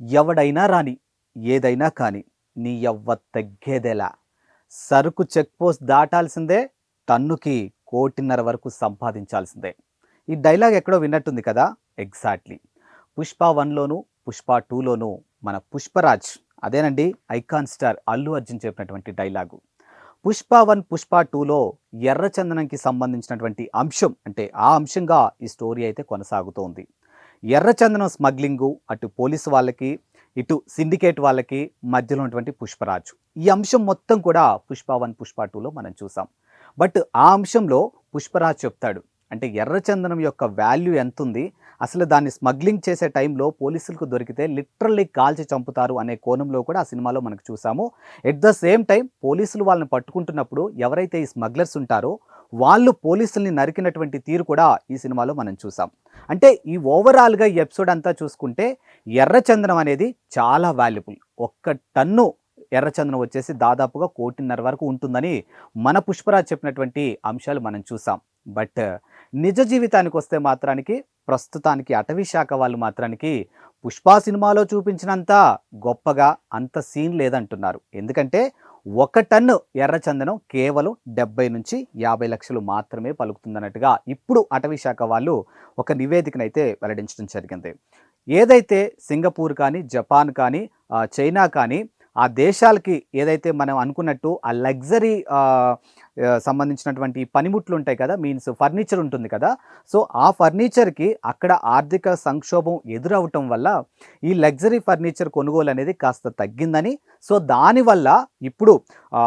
ఎవడైనా రాని ఏదైనా కానీ నీ ఎవ్వ తగ్గేదేలా. సరుకు చెక్ పోస్ట్ దాటాల్సిందే టన్నుకి కోటిన్నర వరకు సంపాదించాల్సిందే. ఈ డైలాగ్ ఎక్కడో విన్నట్టుంది కదా? ఎగ్జాక్ట్లీ. పుష్ప వన్లోను పుష్ప టూలోను మన పుష్పరాజ్ అదేనండి ఐకాన్ స్టార్ అల్లు అర్జున్ చెప్పినటువంటి డైలాగు. పుష్ప వన్ పుష్ప టూలో ఎర్రచందనంకి సంబంధించినటువంటి అంశం అంటే ఆ అంశంగా ఈ స్టోరీ అయితే కొనసాగుతోంది. ఎర్రచందనం స్మగ్లింగు అటు పోలీసు వాళ్ళకి ఇటు సిండికేట్ వాళ్ళకి మధ్యలో ఉన్నటువంటి పుష్పరాజు. ఈ అంశం మొత్తం కూడా పుష్ప వన్ పుష్ప టూలో మనం చూసాం. బట్ ఆ అంశంలో పుష్పరాజ్ చెప్తాడు అంటే ఎర్రచందనం యొక్క వాల్యూ ఎంత ఉంది అసలు దాన్ని స్మగ్లింగ్ చేసే టైంలో పోలీసులకు దొరికితే లిటరల్లీ కాల్చి చంపుతారు అనే కోణంలో కూడా ఆ సినిమాలో మనకు చూసాము. ఎట్ ద సేమ్ టైం పోలీసులు వాళ్ళని పట్టుకుంటున్నప్పుడు ఎవరైతే ఈ స్మగ్లర్స్ ఉంటారో వాళ్ళు పోలీసుల్ని నరికినటువంటి తీరు కూడా ఈ సినిమాలో మనం చూసాం. అంటే ఈ ఓవరాల్గా ఈ ఎపిసోడ్ అంతా చూసుకుంటే ఎర్రచందనం అనేది చాలా వాల్యుబుల్ ఒక్క టన్ను ఎర్రచందనం వచ్చేసి దాదాపుగా కోటిన్నర వరకు ఉంటుందని మన పుష్పరాజ్ చెప్పినటువంటి అంశాలు మనం చూసాం. బట్ నిజ జీవితానికి వస్తే మాత్రానికి ప్రస్తుతానికి అటవీ శాఖ వాళ్ళు మాత్రానికి పుష్ప సినిమాలో చూపించినంత గొప్పగా అంత సీన్ లేదంటున్నారు. ఎందుకంటే ఒక టన్ను ఎర్రచందనం కేవలం డెబ్బై నుంచి యాభై లక్షలు మాత్రమే పలుకుతుందన్నట్టుగా ఇప్పుడు అటవీ శాఖ వాళ్ళు ఒక నివేదికనైతే వెల్లడించడం జరిగింది. ఏదైతే సింగపూర్ కానీ జపాన్ కానీ చైనా కానీ ఆ దేశాలకి ఏదైతే మనం అనుకున్నట్టు ఆ లగ్జరీ సంబంధించినటువంటి పనిముట్లు ఉంటాయి కదా మీన్స్ ఫర్నిచర్ ఉంటుంది కదా. సో ఆ ఫర్నిచర్కి అక్కడ ఆర్థిక సంక్షోభం ఎదురవటం వల్ల ఈ లగ్జరీ ఫర్నిచర్ కొనుగోలు అనేది కాస్త తగ్గిందని. సో దానివల్ల ఇప్పుడు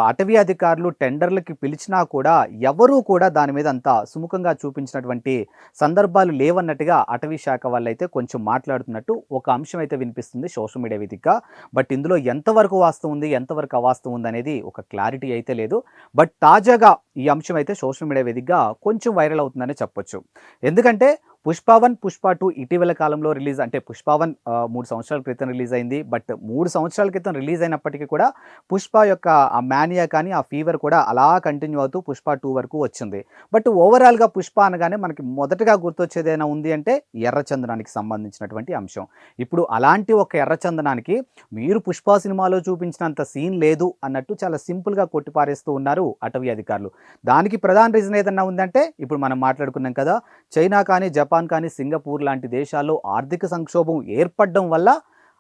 అటవీ అధికారులు టెండర్లకి పిలిచినా కూడా ఎవరూ కూడా దాని మీద అంత సుముఖంగా చూపించినటువంటి సందర్భాలు లేవన్నట్టుగా అటవీ శాఖ వాళ్ళైతే కొంచెం మాట్లాడుతున్నట్టు ఒక అంశం అయితే వినిపిస్తుంది సోషల్ మీడియా వేదికగా. బట్ ఇందులో ఎంతవరకు వాస్తవం ఉంది ఎంతవరకు అవాస్తవం ఉంది అనేది ఒక క్లారిటీ అయితే లేదు. బట్ తాజాగా ఈ అంశం అయితే సోషల్ మీడియా వేదికగా కొంచెం వైరల్ అవుతుందనే చెప్పొచ్చు. ఎందుకంటే పుష్ప వన్ పుష్ప టూ ఇటీవల కాలంలో రిలీజ్ అంటే పుష్ప వన్ మూడు సంవత్సరాల క్రితం రిలీజ్ అయింది. బట్ మూడు సంవత్సరాల క్రితం రిలీజ్ అయినప్పటికీ కూడా పుష్ప యొక్క ఆ మానియా కానీ ఆ ఫీవర్ కూడా అలా కంటిన్యూ అవుతూ పుష్ప టూ వరకు వచ్చింది. బట్ ఓవరాల్గా పుష్ప అనగానే మనకి మొదటగా గుర్తొచ్చేది ఏదైనా ఉంది అంటే ఎర్రచందనానికి సంబంధించినటువంటి అంశం. ఇప్పుడు అలాంటి ఒక ఎర్రచందనానికి మీరు పుష్ప సినిమాలో చూపించినంత సీన్ లేదు అన్నట్టు చాలా సింపుల్గా కొట్టిపారేస్తూ ఉన్నారు అటవీ అధికారులు. దానికి ప్రధాన రీజన్ ఏదన్నా ఉందంటే ఇప్పుడు మనం మాట్లాడుకున్నాం కదా చైనా కానీ జపాన్ కానీ సింగపూర్ లాంటి దేశాల్లో ఆర్థిక సంక్షోభం ఏర్పడడం వల్ల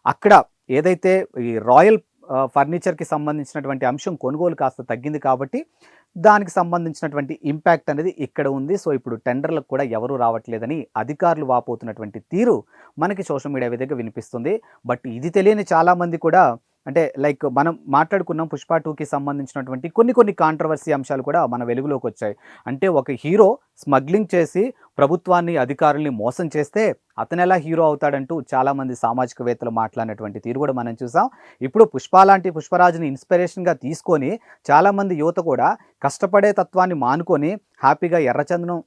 అక్కడ ఏదైతే ఈ రాయల్ ఫర్నిచర్కి సంబంధించినటువంటి అంశం కొనుగోలు కాస్త తగ్గింది కాబట్టి దానికి సంబంధించినటువంటి ఇంపాక్ట్ అనేది ఇక్కడ ఉంది. సో ఇప్పుడు టెండర్లకు కూడా ఎవరూ రావట్లేదని అధికారులు వాపోతున్నటువంటి తీరు మనకి సోషల్ మీడియా విధంగా వినిపిస్తుంది. బట్ ఇది తెలియని చాలామంది కూడా అంటే లైక్ మనం మాట్లాడుకున్నాం పుష్ప టూకి సంబంధించినటువంటి కొన్ని కొన్ని కాంట్రవర్సీ అంశాలు కూడా మన వెలుగులోకి వచ్చాయి. అంటే ఒక హీరో స్మగ్లింగ్ చేసి ప్రభుత్వాన్ని అధికారుల్ని మోసం చేస్తే అతను ఎలా హీరో అవుతాడంటూ చాలామంది సామాజికవేత్తలు మాట్లాడినటువంటి తీరు కూడా మనం చూసాం. ఇప్పుడు పుష్ప లాంటి పుష్పరాజుని ఇన్స్పిరేషన్గా తీసుకొని చాలామంది యువత కూడా కష్టపడే తత్వాన్ని మానుకొని హ్యాపీగా ఎర్రచందనం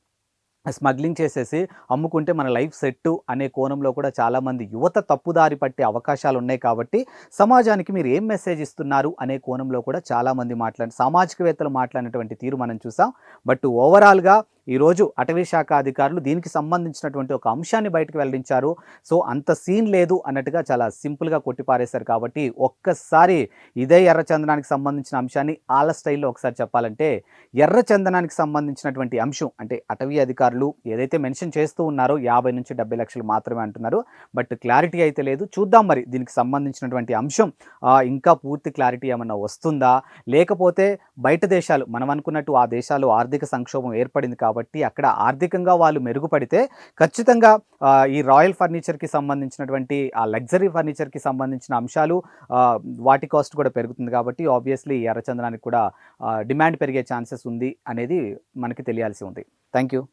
స్మగ్లింగ్ చేసేసి అమ్ముకుంటే మన లైఫ్ సెట్ అనే కోణంలో కూడా చాలామంది యువత తప్పుదారి పట్టే అవకాశాలు ఉన్నాయి కాబట్టి సమాజానికి మీరు ఏం మెసేజ్ ఇస్తున్నారు అనే కోణంలో కూడా చాలామంది మాట్లాడి సామాజికవేత్తలు మాట్లాడినటువంటి తీరు మనం చూసాం. బట్ ఓవరాల్గా ఈరోజు అటవీ శాఖ అధికారులు దీనికి సంబంధించినటువంటి ఒక అంశాన్ని బయటకు వెల్లడించారు. సో అంత సీన్ లేదు అన్నట్టుగా చాలా సింపుల్గా కొట్టిపారేశారు కాబట్టి ఒక్కసారి ఇదే ఎర్రచందనానికి సంబంధించిన అంశాన్ని ఆల స్టైల్లో ఒకసారి చెప్పాలంటే ఎర్రచందనానికి సంబంధించినటువంటి అంశం అంటే అటవీ అధికారులు ఏదైతే మెన్షన్ చేస్తూ ఉన్నారో యాభై నుంచి డెబ్బై లక్షలు మాత్రమే అంటున్నారు. బట్ క్లారిటీ అయితే లేదు. చూద్దాం మరి దీనికి సంబంధించినటువంటి అంశం ఇంకా పూర్తి క్లారిటీ ఏమన్నా వస్తుందా? లేకపోతే బయట దేశాలు మనం అనుకున్నట్టు ఆ దేశాలు ఆర్థిక సంక్షోభం ఏర్పడింది కాబట్టి కాబట్టి అక్కడ ఆర్థికంగా వాళ్ళు మెరుగుపడితే ఖచ్చితంగా ఈ రాయల్ ఫర్నిచర్కి సంబంధించినటువంటి ఆ లగ్జరీ ఫర్నిచర్కి సంబంధించిన అంశాలు వాటి కాస్ట్ కూడా పెరుగుతుంది కాబట్టి ఆబ్వియస్లీ ఎర్రచందనానికి కూడా డిమాండ్ పెరిగే ఛాన్సెస్ ఉంది అనేది మనకి తెలియాల్సి ఉంది. Thank you